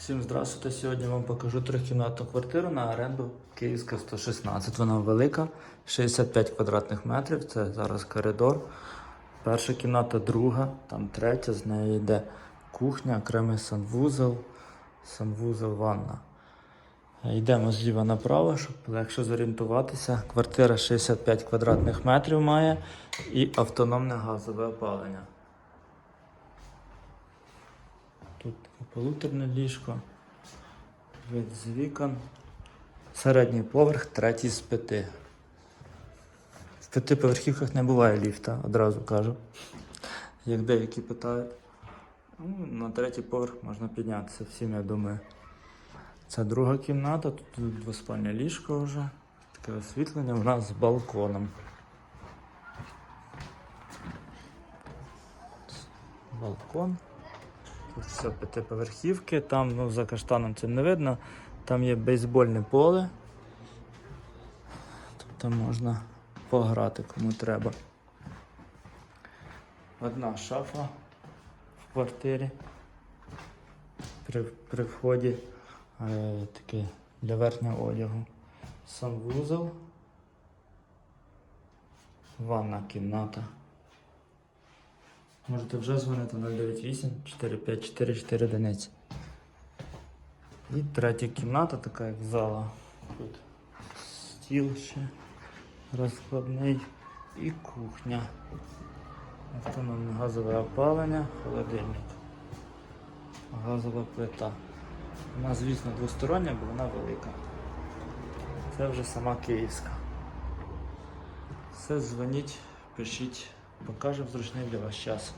Всім здравствуйте. Сьогодні вам покажу трьохкімнатну квартиру на оренду Київська 116. Вона велика, 65 квадратних метрів. Це зараз коридор. Перша кімната, друга, там третя, з неї йде кухня, окремий санвузол, санвузол, ванна. Йдемо зліва направо, щоб легше зорієнтуватися. Квартира 65 квадратних метрів має і автономне газове опалення. Тут таке полуторне ліжко, вид з вікон. Середній поверх, третій з п'яти. В п'ятиповерхівках не буває ліфта, одразу кажу. Як деякі питають. Ну, на третій поверх можна піднятися всім, я думаю. Це друга кімната, тут двоспальне ліжко вже. Таке освітлення в нас з балконом. Балкон. Все п'ятиповерхівки, там ну, за каштаном це не видно. Там є бейсбольне поле. Тобто можна пограти кому треба. Одна шафа в квартирі. При, при вході е, таке для верхнього одягу. Санвузол. Ванна кімната. Можете вже дзвонити 098 454 4 одиниці. І третя кімната, така як зала. Тут стіл ще розкладний і кухня. Автономне газове опалення, холодильник. Газова плита. Вона, звісно, двостороння, бо вона велика. Це вже сама київська. Все, дзвоніть, пишіть, покажемо зручний для вас час.